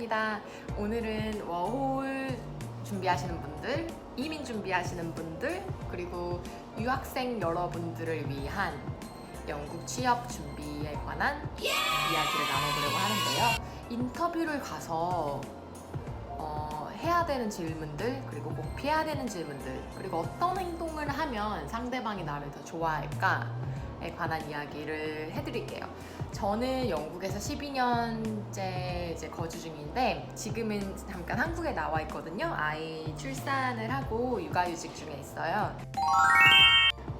오트저널입니다. 오늘은 워홀 준비하시는 분들 이민 준비하시는 분들 그리고 유학생 여러분들을 위한 영국 취업 준비에 관한 이야기를 나눠보려고 하는데요. 인터뷰를 가서 어, 해야 되는 질문들 그리고 꼭 피해야 되는 질문들 그리고 어떤 행동을 하면 상대방이 나를 더 좋아할까에 관한 이야기를 해드릴게요. 저는 영국에서 12년째 이제 거주 중인데 지금은 잠깐 한국에 나와 있거든요. 아이 출산을 하고 육아휴직 중에 있어요.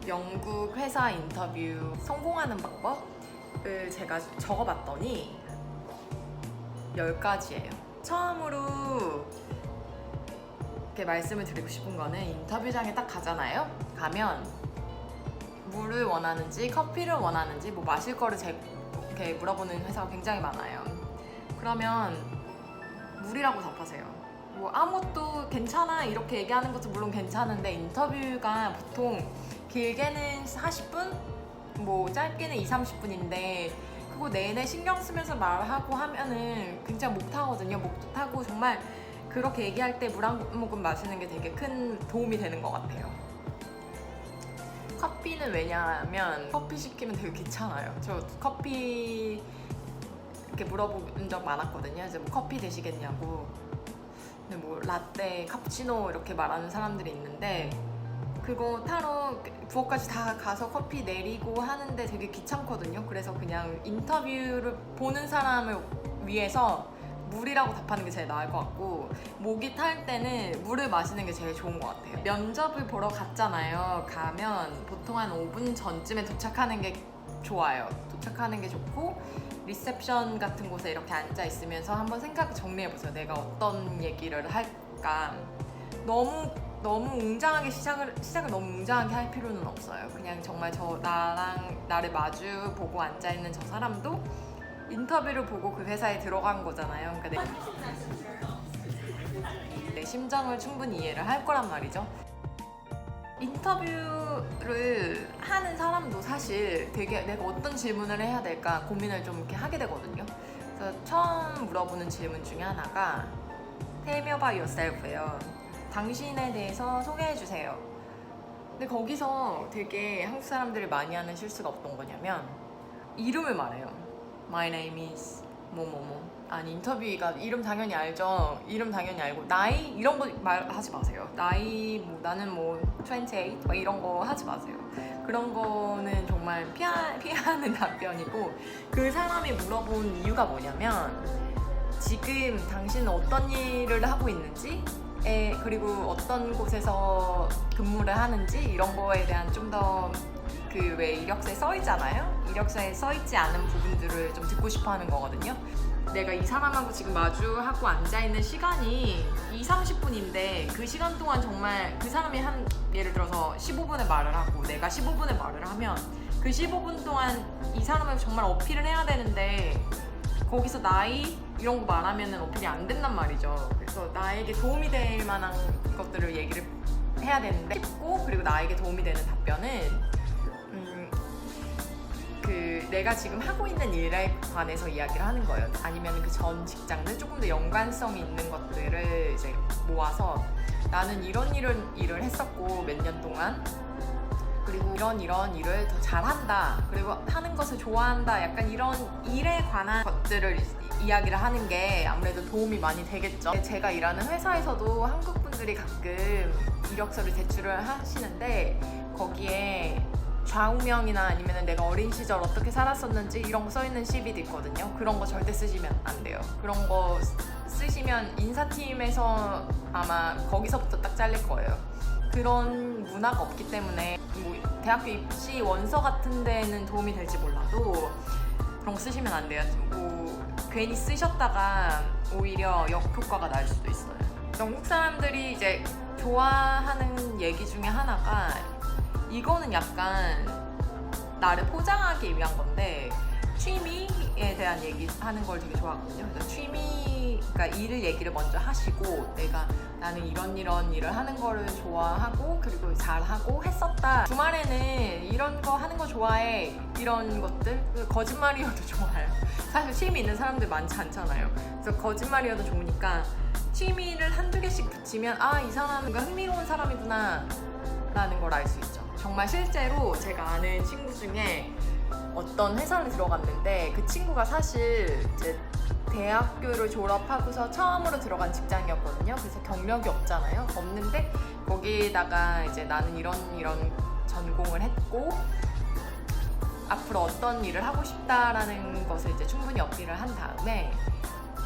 영국 회사 인터뷰 성공하는 방법을 제가 적어봤더니 10가지예요. 처음으로 이렇게 말씀을 드리고 싶은 거는 인터뷰장에 딱 가잖아요. 가면 물을 원하는지 커피를 원하는지 뭐 마실 거를 제, 이렇게 물어보는 회사가 굉장히 많아요. 그러면 물이라고 답하세요. 뭐 아무것도 괜찮아 이렇게 얘기하는 것도 물론 괜찮은데 인터뷰가 보통 길게는 40분, 뭐 짧게는 2, 30분인데 그거 내내 신경 쓰면서 말하고 하면은 굉장히 목 타거든요. 목도 타고 정말 그렇게 얘기할 때 물 한 모금 마시는 게 되게 큰 도움이 되는 것 같아요. 커피는 왜냐하면 커피 시키면 되게 귀찮아요. 저 커피 이렇게 물어본 적 많았거든요. 이제 뭐 커피 드시겠냐고. 근데 뭐 라떼, 카푸치노 이렇게 말하는 사람들이 있는데 그거 타러 부엌까지 다 가서 커피 내리고 하는데 되게 귀찮거든요. 그래서 그냥 인터뷰를 보는 사람을 위해서 물이라고 답하는 게 제일 나을 것 같고 목이 탈 때는 물을 마시는 게 제일 좋은 것 같아요. 면접을 보러 갔잖아요. 가면 보통 한 5분 전쯤에 도착하는 게 좋아요. 도착하는 게 좋고 리셉션 같은 곳에 이렇게 앉아 있으면서 한번 생각 정리해 보세요. 내가 어떤 얘기를 할까. 너무 너무 웅장하게 시작을 시작을 너무 웅장하게 할 필요는 없어요. 그냥 정말 저 나랑 나를 마주 보고 앉아 있는 저 사람도 인터뷰를 보고 그 회사에 들어간 거잖아요. 그러니까 내, 내 심정을 충분히 이해를 할 거란 말이죠. 인터뷰를 하는 사람도 사실 되게 내가 어떤 질문을 해야 될까 고민을 좀 이렇게 하게 되거든요. 그래서 처음 물어보는 질문 중에 하나가 Tell me about yourself예요. 당신에 대해서 소개해 주세요. 근데 거기서 되게 한국 사람들이 많이 하는 실수가 어떤 거냐면 이름을 말해요. My name is 뭐뭐뭐. 아니 인터뷰가 이름 당연히 알죠. 이름 당연히 알고 나이 이런 거 말하지 마세요. 나이 뭐 나는 뭐 28, 막 이런 거 하지 마세요. 그런 거는 정말 피하, 피하는 답변이고 그 사람이 물어본 이유가 뭐냐면 지금 당신은 어떤 일을 하고 있는지 에, 그리고 어떤 곳에서 근무를 하는지 이런 거에 대한 좀더 그 왜 이력서에 써 있잖아요. 이력서에 써 있지 않은 부분들을 좀 듣고 싶어 하는 거거든요. 내가 이 사람하고 지금 마주하고 앉아 있는 시간이 2, 30분인데 그 시간 동안 정말 그 사람이 한 예를 들어서 15분의 말을 하고 내가 15분의 말을 하면 그 15분 동안 이 사람을 정말 어필을 해야 되는데 거기서 나이 이런 거 말하면은 어필이 안 된단 말이죠. 그래서 나에게 도움이 될 만한 것들을 얘기를 해야 되는데 쉽고 그리고 나에게 도움이 되는 답변은 음, 그 내가 지금 하고 있는 일에 관해서 이야기를 하는 거예요. 아니면 그 전 직장들 조금 더 연관성이 있는 것들을 이제 모아서 나는 이런 일을 일을 했었고 몇 년 동안 그리고 이런 이런 일을 더 잘한다. 그리고 하는 것을 좋아한다. 약간 이런 일에 관한 것들을 이- 이야기를 하는 게 아무래도 도움이 많이 되겠죠. 제가 일하는 회사에서도 한국 분들이 가끔 이력서를 제출을 하시는데 거기에 좌우명이나 아니면 내가 어린 시절 어떻게 살았었는지 이런 거 써있는 CV도 있거든요. 그런 거 절대 쓰시면 안 돼요. 그런 거 쓰- 쓰시면 인사팀에서 아마 거기서부터 딱 잘릴 거예요. 그런 문화가 없기 때문에 뭐 대학교 입시 원서 같은 데는 도움이 될지 몰라도 그런 거 쓰시면 안 돼요. 뭐 괜히 쓰셨다가 오히려 역효과가 날 수도 있어요. 영국 사람들이 이제 좋아하는 얘기 중에 하나가 이거는 약간 나를 포장하기 위한 건데 취미 취미에 대한 얘기 하는 걸 되게 좋아하거든요. 그래서 취미, 그러니까 일을 얘기를 먼저 하시고 내가 나는 이런 이런 일을 하는 거를 좋아하고 그리고 잘하고 했었다. 주말에는 이런 거 하는 거 좋아해. 이런 것들 거짓말이어도 좋아요. 사실 취미 있는 사람들 많지 않잖아요. 그래서 거짓말이어도 좋으니까 취미를 한두 개씩 붙이면 아 이 사람은 흥미로운 사람이구나 라는 걸 알 수 있죠. 정말 실제로 제가 아는 친구 중에 어떤 회사를 들어갔는데 그 친구가 사실 이제 대학교를 졸업하고서 처음으로 들어간 직장이었거든요. 그래서 경력이 없잖아요. 없는데 거기다가 이제 나는 이런 이런 전공을 했고 앞으로 어떤 일을 하고 싶다라는 것을 이제 충분히 어필을 한 다음에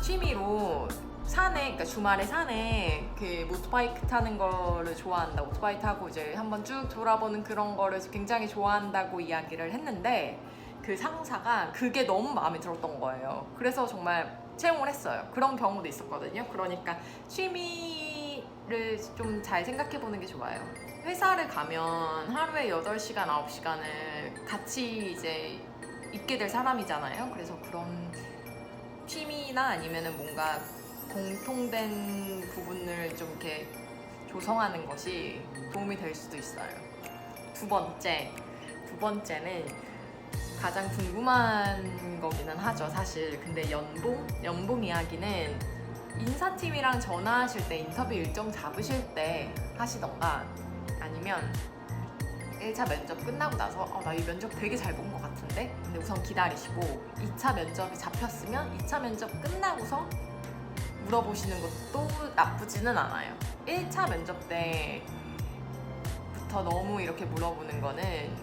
취미로 산에 그러니까 주말에 산에 그 오토바이크 타는 거를 좋아한다 오토바이 타고 이제 한번 쭉 돌아보는 그런 거를 굉장히 좋아한다고 이야기를 했는데 그 상사가 그게 너무 마음에 들었던 거예요. 그래서 정말 채용을 했어요. 그런 경우도 있었거든요. 그러니까 취미를 좀 잘 생각해 보는 게 좋아요. 회사를 가면 하루에 8시간 9시간을 같이 이제 있게 될 사람이잖아요. 그래서 그런 취미나 아니면은 뭔가 공통된 부분을 좀 이렇게 조성하는 것이 도움이 될 수도 있어요. 두 번째, 두 번째는 가장 궁금한 거기는 하죠, 사실. 근데 연봉? 연봉 이야기는 인사팀이랑 전화하실 때 인터뷰 일정 잡으실 때 하시던가 아니면 1차 면접 끝나고 나서 어, 나 이 면접 되게 잘 본 것 같은데? 근데 우선 기다리시고 2차 면접이 잡혔으면 2차 면접 끝나고서 물어보시는 것도 나쁘지는 않아요. 1차 면접 때부터 너무 이렇게 물어보는 거는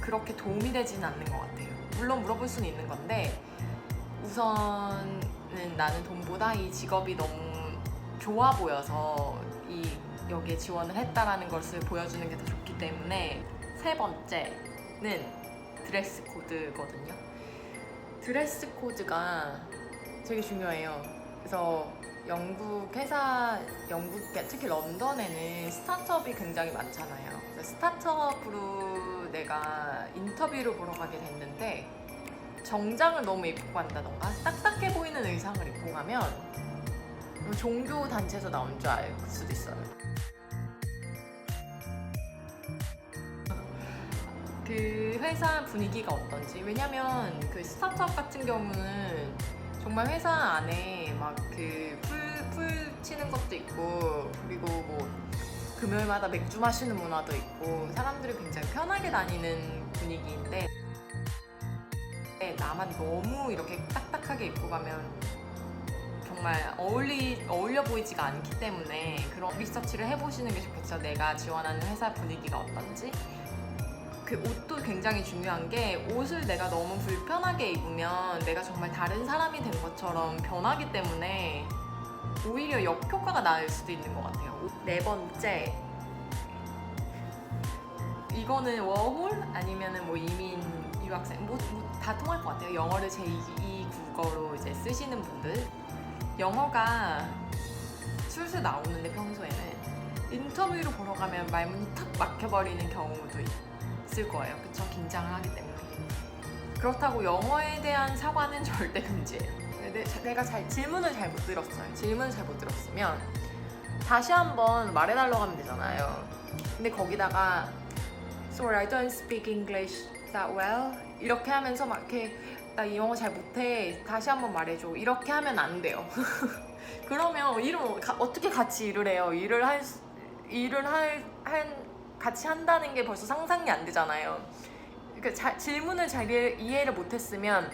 그렇게 도움이 되지는 않는 것 같아요. 물론 물어볼 수는 있는 건데 우선은 나는 돈보다 이 직업이 너무 좋아 보여서 이 여기에 지원을 했다라는 것을 보여주는 게 더 좋기 때문에 세 번째는 드레스 코드거든요. 드레스 코드가 되게 중요해요. 그래서 영국 회사, 영국 특히 런던에는 스타트업이 굉장히 많잖아요. 그래서 스타트업으로 내가 인터뷰를 보러 가게 됐는데 정장을 너무 입고 간다던가 딱딱해 보이는 의상을 입고 가면 종교 단체에서 나온 줄 알 수도 있어요. 그 회사 분위기가 어떤지 왜냐면 그 스타트업 같은 경우는 정말 회사 안에 막그풀 풀 치는 것도 있고 그리고 뭐 금요일마다 맥주 마시는 문화도 있고 사람들이 굉장히 편하게 다니는 분위기인데 나만 너무 이렇게 딱딱하게 입고 가면 정말 어울리 어울려 보이지가 않기 때문에 그런 리서치를 해보시는 게 좋겠죠. 내가 지원하는 회사 분위기가 어떤지. 그 옷도 굉장히 중요한 게 옷을 내가 너무 불편하게 입으면 내가 정말 다른 사람이 된 것처럼 변하기 때문에 오히려 역효과가 날 수도 있는 것 같아요. 네 번째. 이거는 워홀 아니면은 뭐 이민 유학생 뭐 다 통할 것 같아요. 영어를 제2 국어로 이제 쓰시는 분들 영어가 술술 나오는데 평소에는 인터뷰로 보러 가면 말문이 탁 막혀버리는 경우도 있 을 거예요. 그쵸? 긴장을 하기 때문에. 그렇다고 영어에 대한 사과는 절대 금지예요. 내가 잘 질문을 잘 못 들었어요. 질문을 잘 못 들었으면 다시 한번 말해달라고 하면 되잖아요. 근데 거기다가 Sorry, I don't speak English that well. 이렇게 하면서 막 이렇게 나 이 영어 잘 못해. 다시 한번 말해줘. 이렇게 하면 안 돼요. 그러면 일을 가- 어떻게 같이 일을 해요? 일을 할 수- 일을 할, 한 같이 한다는 게 벌써 상상이 안 되잖아요. 그러니까 자- 질문을 잘 이해- 이해를 못했으면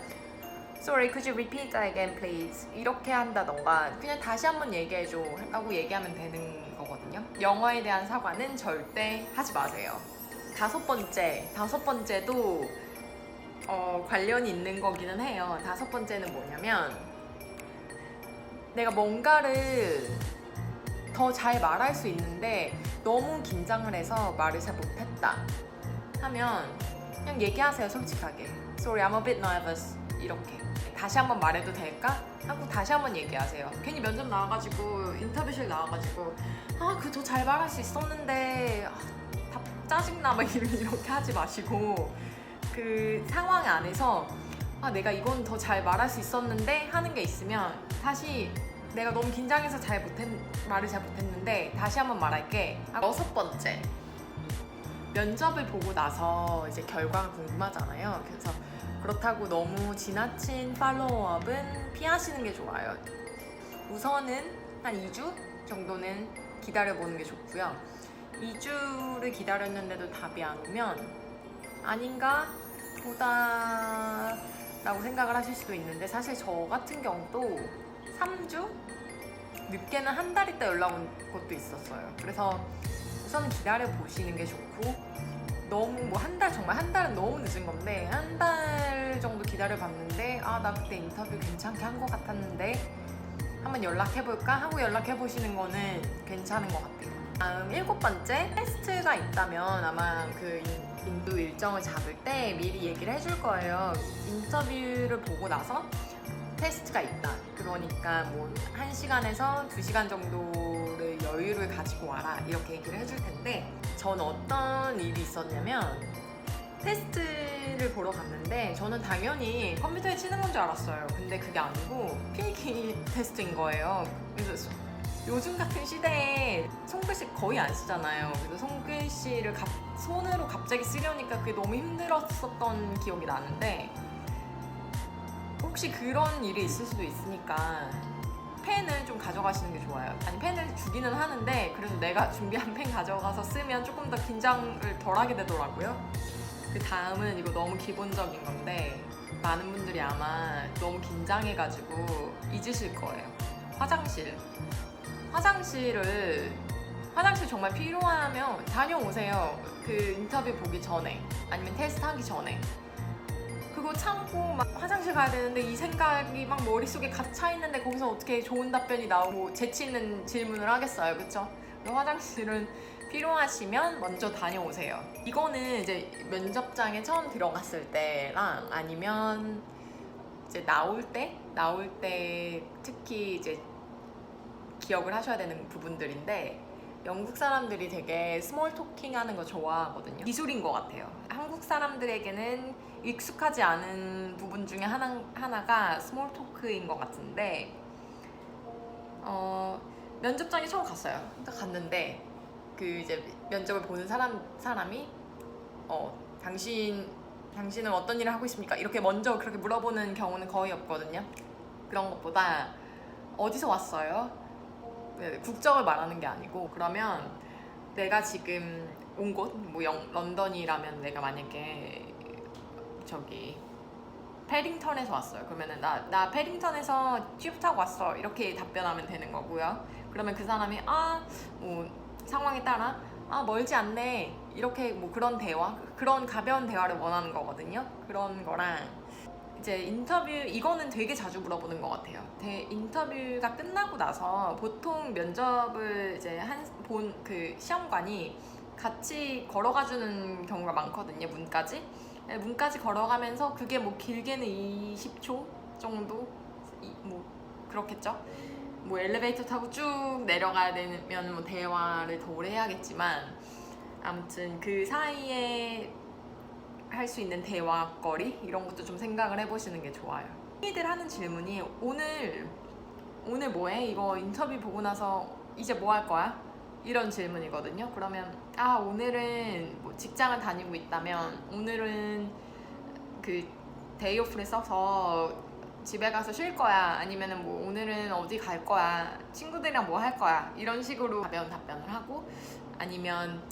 Sorry, could you repeat that again, please? 이렇게 한다던가 그냥 다시 한번 얘기해줘 라고 얘기하면 되는 거거든요. 영어에 대한 사과는 절대 하지 마세요. 다섯 번째, 다섯 번째도 어, 관련이 있는 거기는 해요. 다섯 번째는 뭐냐면 내가 뭔가를 더 잘 말할 수 있는데 너무 긴장을 해서 말을 잘 못했다. 하면 그냥 얘기하세요 솔직하게. Sorry, I'm a bit nervous. 이렇게 다시 한번 말해도 될까? 하고 다시 한번 얘기하세요. 괜히 면접 나와가지고 인터뷰실 나와가지고 아그 더 잘 말할 수 있었는데 아, 다 짜증나. 막 이렇게 하지 마시고 그 상황 안에서 아 내가 이건 더 잘 말할 수 있었는데. 하는 게 있으면 다시 내가 너무 긴장해서 잘 못했 말을 잘 못했는데 다시 한번 말할게. 아, 여섯 번째 면접을 보고 나서 이제 결과가 궁금하잖아요. 그래서 그렇다고 너무 지나친 팔로우업은 피하시는 게 좋아요. 우선은 한 2주 정도는 기다려보는 게 좋고요. 2주를 기다렸는데도 답이 안 오면 아닌가 보다 라고 생각을 하실 수도 있는데 사실 저 같은 경우도 3주? 늦게는 한 달 있다 연락 온 것도 있었어요. 그래서 우선 기다려 보시는 게 좋고 너무 뭐 한 달 정말 한 달은 너무 늦은 건데 한 달 정도 기다려 봤는데 아 나 그때 인터뷰 괜찮게 한 것 같았는데 한번 연락해 볼까 하고 연락해 보시는 거는 괜찮은 것 같아요. 다음 일곱 번째 테스트가 있다면 아마 그 인- 인도 일정을 잡을 때 미리 얘기를 해줄 거예요. 인터뷰를 보고 나서 테스트가 있다. 그러니까 뭐 1시간에서 2시간 정도를 여유를 가지고 와라. 이렇게 얘기를 해줄 텐데 전 어떤 일이 있었냐면 테스트를 보러 갔는데 저는 당연히 컴퓨터에 치는 건 줄 알았어요. 근데 그게 아니고 필기 테스트인 거예요. 그래서 요즘 같은 시대에 손글씨 거의 안 쓰잖아요. 그래서 손글씨를 갑- 손으로 갑자기 쓰려니까 그게 너무 힘들었었던 기억이 나는데 혹시 그런 일이 있을 수도 있으니까 펜을 좀 가져가시는 게 좋아요. 아니 펜을 주기는 하는데 그래도 내가 준비한 펜 가져가서 쓰면 조금 더 긴장을 덜 하게 되더라고요. 그 다음은 이거 너무 기본적인 건데 많은 분들이 아마 너무 긴장해가지고 잊으실 거예요. 화장실. 화장실을 화장실 정말 필요하면 다녀오세요. 그 인터뷰 보기 전에 아니면 테스트 하기 전에. 참고 막 화장실 가야 되는데 이 생각이 막 머릿속에 차 있는데 거기서 어떻게 좋은 답변이 나오고 재치 있는 질문을 하겠어요. 그래서 화장실은 필요하시면 먼저 다녀오세요. 이거는 이제 면접장에 처음 들어갔을 때랑 아니면 이제 나올 때 나올 때 특히 이제 기억을 하셔야 되는 부분들인데 영국 사람들이 되게 스몰 토킹 하는 거 좋아하거든요. 기술인 것 같아요. 한국 사람들에게는 익숙하지 않은 부분 중에 하나, 하나가 스몰 토크인 것 같은데 어, 면접장에 처음 갔어요. 딱 갔는데 그 이제 면접을 보는 사람 사람이 어 당신 당신은 어떤 일을 하고 있습니까? 이렇게 먼저 그렇게 물어보는 경우는 거의 없거든요. 그런 것보다 어디서 왔어요? 네, 국적을 말하는 게 아니고 그러면 내가 지금 온 곳, 뭐 영- 런던이라면 내가 만약에 저기 패딩턴에서 왔어요. 그러면은 나, 나 패딩턴에서 튜브 타고 왔어. 이렇게 답변하면 되는 거고요. 그러면 그 사람이 아, 뭐 상황에 따라 아, 멀지 않네. 이렇게 뭐 그런 대화, 그런 가벼운 대화를 원하는 거거든요. 그런 거랑 이제 인터뷰 이거는 되게 자주 물어보는 것 같아요. 대, 인터뷰가 끝나고 나서 보통 면접을 이제 한 본 그 시험관이 같이 걸어가 주는 경우가 많거든요. 문까지. 네, 문까지 걸어가면서 그게 뭐 길게는 20초 정도 이- 뭐 그렇겠죠. 뭐 엘리베이터 타고 쭉 내려가야 되면 뭐 대화를 더 오래 해야겠지만 아무튼 그 사이에 할 수 있는 대화거리 이런 것도 좀 생각을 해보시는 게 좋아요. 흔히들 하는 질문이 오늘 오늘 뭐해? 이거 인터뷰 보고 나서 이제 뭐 할 거야? 이런 질문이거든요. 그러면 아 오늘은 뭐 직장을 다니고 있다면 오늘은 그 데이오프를 써서 집에 가서 쉴 거야 아니면은 뭐 오늘은 어디 갈 거야 친구들이랑 뭐 할 거야 이런 식으로 가벼운 답변을 하고 아니면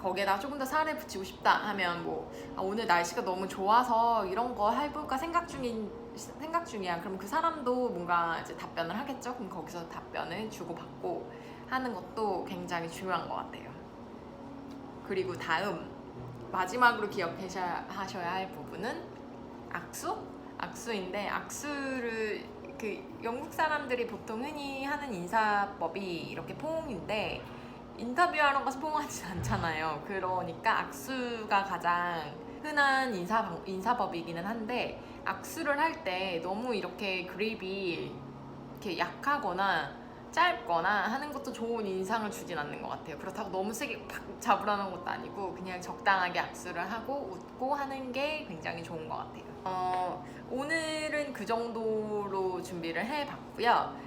거기에다 조금 더 살을 붙이고 싶다 하면 뭐 아, 오늘 날씨가 너무 좋아서 이런 거 해볼까 생각 중인 생각 중이야. 그럼 그 사람도 뭔가 이제 답변을 하겠죠. 그럼 거기서 답변을 주고 받고 하는 것도 굉장히 중요한 것 같아요. 그리고 다음 마지막으로 기억하셔야 하셔야 할 부분은 악수? 악수인데 악수를 그 영국 사람들이 보통 흔히 하는 인사법이 이렇게 포옹인데 인터뷰하러 가서 포옹하지 않잖아요. 그러니까 악수가 가장 흔한 인사 인사법이기는 한데 악수를 할 때 너무 이렇게 그립이 이렇게 약하거나 짧거나 하는 것도 좋은 인상을 주진 않는 것 같아요. 그렇다고 너무 세게 팍 잡으라는 것도 아니고 그냥 적당하게 악수를 하고 웃고 하는 게 굉장히 좋은 것 같아요. 어, 그 정도로 준비를 해봤고요.